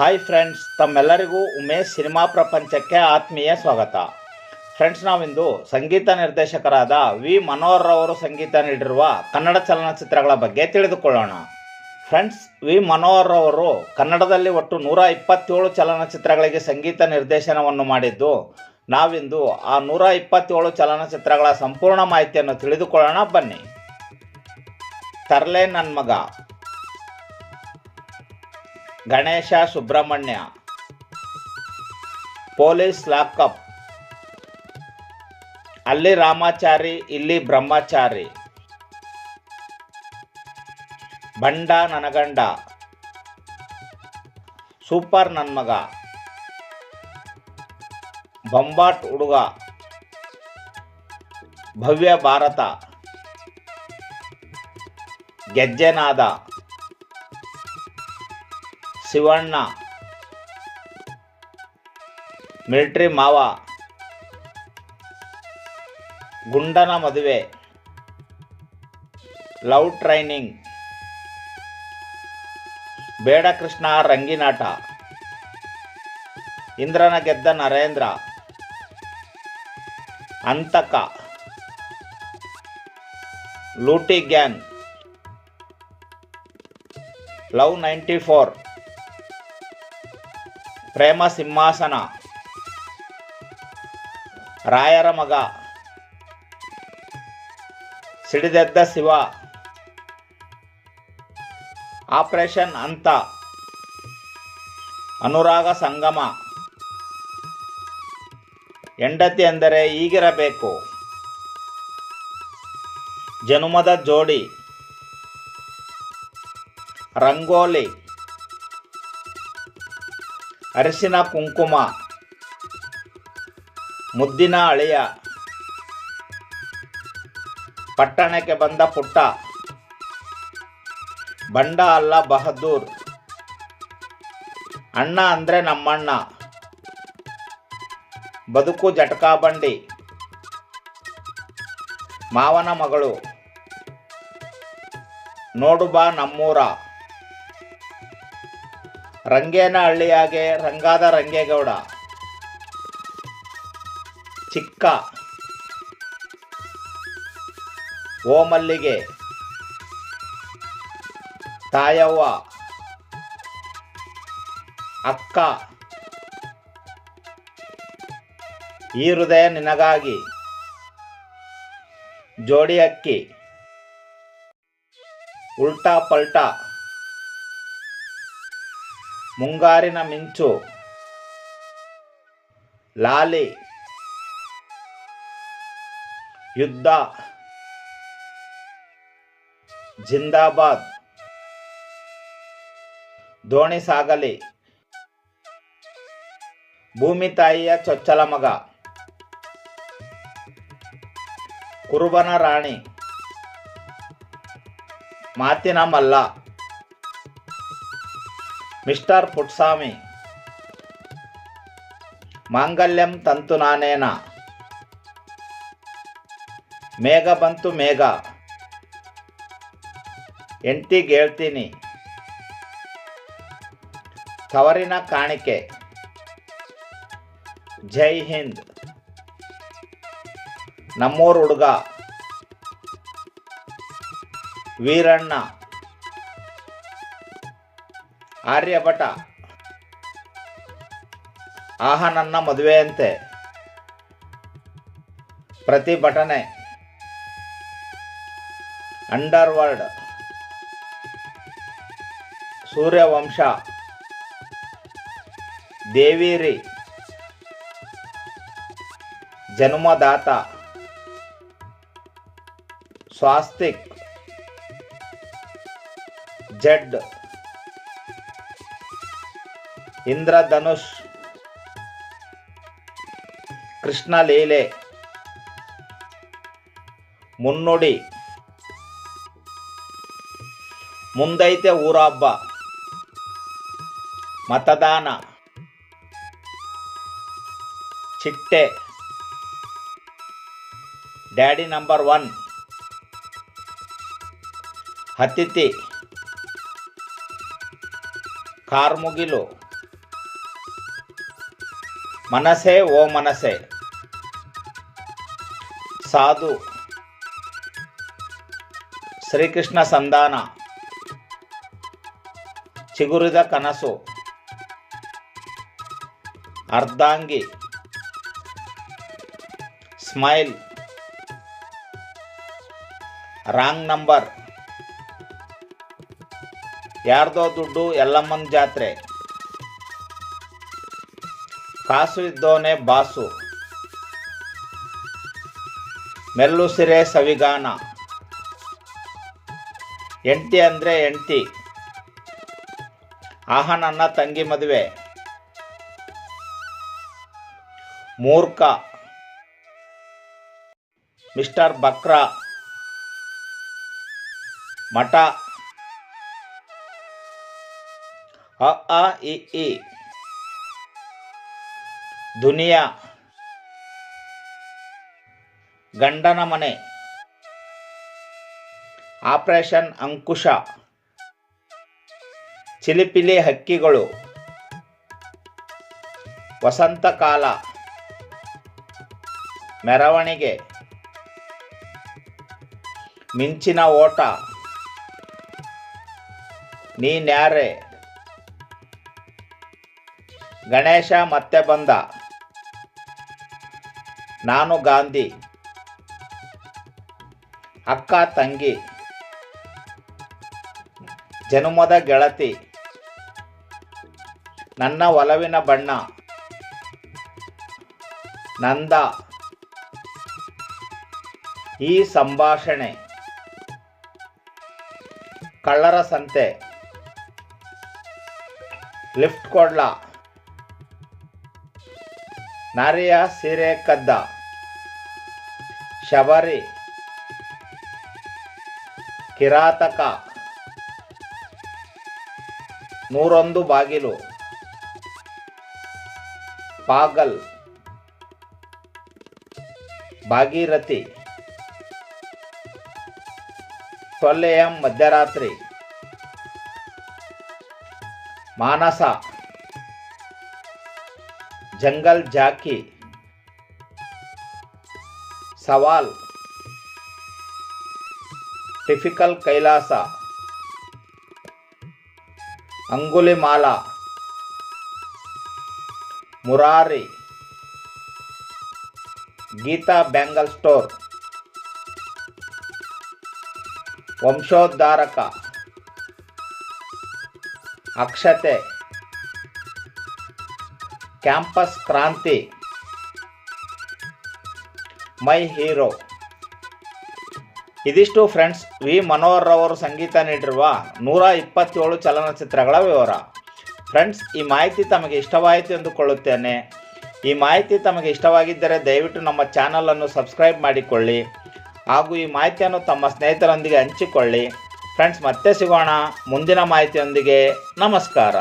Hi friends ತಮ್ಮೆಲ್ಲರಿಗೂ Umesh cinema ಪ್ರಪಂಚಕ್ಕೆ ಆತ್ಮೀಯ ಸ್ವಾಗತ. ಫ್ರೆಂಡ್ಸ್ ನಾವಿಂದು ಸಂಗೀತ ನಿರ್ದೇಶಕರಾದ ವಿ ಮನೋಹರ್ ಅವರು ಸಂಗೀತ ನೀಡಿರುವ ಕನ್ನಡ ಚಲನಚಿತ್ರಗಳ ಬಗ್ಗೆ ತಿಳಿದುಕೊಳ್ಳೋಣ. ಫ್ರೆಂಡ್ಸ್ ವಿ ಮನೋಹರ್ ಅವರು ಕನ್ನಡದಲ್ಲಿ ಒಟ್ಟು ನೂರ ಇಪ್ಪತ್ತೇಳು ಚಲನಚಿತ್ರಗಳಿಗೆ ಸಂಗೀತ ನಿರ್ದೇಶನವನ್ನು ಮಾಡಿದ್ದು, ನಾವಿಂದು ಆ ನೂರ ಇಪ್ಪತ್ತೇಳು ಚಲನಚಿತ್ರಗಳ ಸಂಪೂರ್ಣ ಮಾಹಿತಿಯನ್ನು ತಿಳಿದುಕೊಳ್ಳೋಣ ಬನ್ನಿ. ತರ್ಲೆ ನನ್ನ ಮಗ. ಗಣೇಶ ಸುಬ್ರಹ್ಮಣ್ಯ. Police lockup. ಅಲ್ಲಿ ರಾಮಾಚಾರಿ, ಇಲ್ಲಿ ಬ್ರಹ್ಮಚಾರಿ. ಬಂಡ ನನಗಂಡ. ಸೂಪರ್ ನನ್ನ ಮಗ ಬೊಂಬಾಟ್ ಹುಡುಗ. ಭವ್ಯ ಭಾರತ. ಗೆಜ್ಜೆನಾದ. ಶಿವಣ್ಣ. ಮಿಲಿಟ್ರಿ ಮಾವ. ಗುಂಡನ ಮದುವೆ. Love training. ಬೇಡ ಕೃಷ್ಣ ರಂಗಿನಾಟ. ಇಂದ್ರನ ಗೆದ್ದ ನರೇಂದ್ರ. ಅಂತಕ ಲೂಟಿ ಗ್ಯಾಂಗ್. Love ninety four. ಪ್ರೇಮ ಸಿಂಹಾಸನ. ರಾಯರ ಮಗ. ಸಿಡಿದೆದ್ದ ಶಿವ. ಆಪರೇಷನ್ ಅಂತ ಅನುರಾಗ ಸಂಗಮ. ಹೆಂಡತಿ ಎಂದರೆ ಈಗಿರಬೇಕು. ಜನುಮದ ಜೋಡಿ. ರಂಗೋಲಿ. ಅರಿಶಿನ ಕುಂಕುಮ, ಮುದ್ದಿನ ಅಳಿಯ, ಪಟ್ಟಣಕ್ಕೆ ಬಂದ ಪುಟ್ಟ, ಬಂಡ ಅಲ್ಲ ಬಹದ್ದೂರ್. ಅಣ್ಣ ಅಂದ್ರೆ ನಮ್ಮಣ್ಣ. ಬದುಕು ಜಟಕಾ ಬಂಡಿ. ಮಾವನ ಮಗಳು. ನೋಡು ಬಾ ನಮ್ಮೂರ. ರಂಗೇನ ಹಳ್ಳಿಯಾಗೆ ರಂಗಾದ ರಂಗೇಗೌಡ. ಚಿಕ್ಕ. ಓಮಲ್ಲಿಗೆ. ಮಲ್ಲಿಗೆ ತಾಯವ್ವ. ಅಕ್ಕ. ಈ ಹೃದಯ ನಿನಗಾಗಿ. ಜೋಡಿ ಅಕ್ಕಿ. ಉಲ್ಟಾ ಪಲ್ಟಾ. ಮುಂಗಾರಿನ ಮಿಂಚು. ಲಾಲಿ. ಯುದ್ಧ. ಜಿಂದಾಬಾದ್. ದೋಣಿ ಸಾಗಲಿ. ಭೂಮಿ ತಾಯಿಯ ಚೊಚ್ಚಲ ಮಗ. ಕುರುಬನ ರಾಣಿ. ಮಾತಿನ ಮಲ್ಲ. ಮಿಸ್ಟರ್ ಪುಟ್ಸ್ವಾಮಿ ಮಾಂಗಲ್ಯಂ ತಂತು ನಾನೇನ ಮೇಘ ಬಂತು ಮೇಘ ಎಂಟಿಗೆ ಹೇಳ್ತೀನಿ ತವರಿನ ಕಾಣಿಕೆ ಜೈ ಹಿಂದ್ ನಮ್ಮೂರ್ ಹುಡುಗ ವೀರಣ್ಣ ಆರ್ಯಭಟ. ಆಹ ನನ್ನ ಮದುವೆಯಂತೆ. ಪ್ರತಿಭಟನೆ ಅಂಡರ್ವರ್ಲ್ಡ್. ಸೂರ್ಯವಂಶ. ದೇವೀರಿ. ಜನ್ಮದಾತ. ಸ್ವಾಸ್ತಿಕ್. ಜಡ್. ಇಂದ್ರಧನುಷ್ ಕೃಷ್ಣ ಲೀಲೆ ಮುನ್ನುಡಿ ಮುಂದೈತೆ ಊರ ಹಬ್ಬ ಮತದಾನ ಚಿಟ್ಟೆ ಡ್ಯಾಡಿ ನಂಬರ್ ಒನ್ ಅತಿಥಿ ಕಾರ್ಮುಗಿಲು ಮನಸೆ ಓ ಮನಸೆ ಸಾಧು. ಶ್ರೀಕೃಷ್ಣ ಸಂಧಾನ. ಚಿಗುರಿದ ಕನಸು. ಅರ್ಧಾಂಗಿ. ಸ್ಮೈಲ್. Wrong number. ಯಾರ್ದೋ ದುಡ್ಡು ಎಲ್ಲಮ್ಮನ ಜಾತ್ರೆ. ಕಾಸು ಇದ್ದೋನೆ ಬಾಸು. ಮೆಲ್ಲು ಸಿರೆ ಸವಿಗಾನ. ಎಂಟಿ ಅಂದ್ರೆ ಎಂಟಿ. ಆಹ ನನ್ನ ತಂಗಿ ಮದುವೆ. ಮೂರ್ಖ. ಮಿಸ್ಟರ್ ಬಕ್ರಾ. ಮಠ. ಅ ಇ. ದುನಿಯಾ. ಗಂಡನ ಮನೆ. ಆಪರೇಷನ್ ಅಂಕುಶ. ಚಿಲಿಪಿಲಿ ಹಕ್ಕಿಗಳು. ವಸಂತಕಾಲ ಮೆರವಣಿಗೆ. ಮಿಂಚಿನ ಓಟ. ನೀನ್ಯಾರೆ. ಗಣೇಶ ಮತ್ತೆ ಬಂದ. ನಾನು ಗಾಂಧಿ. ಅಕ್ಕ, ತಂಗಿ. ಜನುಮದ ಗೆಳತಿ. ನನ್ನ ಒಲವಿನ ಬಣ್ಣ. ನಂದ. ಈ ಸಂಭಾಷಣೆ. ಕಳ್ಳರ ಸಂತೆ. ಲಿಫ್ಟ್ ಕೊಡ್ಲ. ನಾರಿಯ ಸೀರೆ ಕದ್ದ. ಶಬರಿ. ಕಿರಾತಕ. ನೂರೊಂದು ಬಾಗಿಲು. ಪಾಗಲ್. ಭಾಗೀರಥಿ. ಸೊಲ್ಲೆಯ ಮಧ್ಯರಾತ್ರಿ. ಮಾನಸ. जंगल जाके सवाल टिफिकल कैलासा अंगुलिमाला मुरारे गीता बैंगल स्टोर वंशोद्धारक अक्षते ಕ್ಯಾಂಪಸ್ ಕ್ರಾಂತಿ. My hero. ಇದಿಷ್ಟು ಫ್ರೆಂಡ್ಸ್, ವಿ ಮನೋಹರ್ ಅವರು ಸಂಗೀತ ನೀಡಿರುವ ನೂರ ಇಪ್ಪತ್ತೇಳು ಚಲನಚಿತ್ರಗಳ ವಿವರ. ಫ್ರೆಂಡ್ಸ್, ಈ ಮಾಹಿತಿ ತಮಗೆ ಇಷ್ಟವಾಯಿತು ಎಂದುಕೊಳ್ಳುತ್ತೇನೆ. ಈ ಮಾಹಿತಿ ತಮಗೆ ಇಷ್ಟವಾಗಿದ್ದರೆ ದಯವಿಟ್ಟು ನಮ್ಮ ಚಾನಲನ್ನು ಸಬ್ಸ್ಕ್ರೈಬ್ ಮಾಡಿಕೊಳ್ಳಿ. ಹಾಗೂ ಈ ಮಾಹಿತಿಯನ್ನು ತಮ್ಮ ಸ್ನೇಹಿತರೊಂದಿಗೆ ಹಂಚಿಕೊಳ್ಳಿ. ಫ್ರೆಂಡ್ಸ್, ಮತ್ತೆ ಸಿಗೋಣ. ಮುಂದಿನ ಮಾಹಿತಿಯೊಂದಿಗೆ ನಮಸ್ಕಾರ.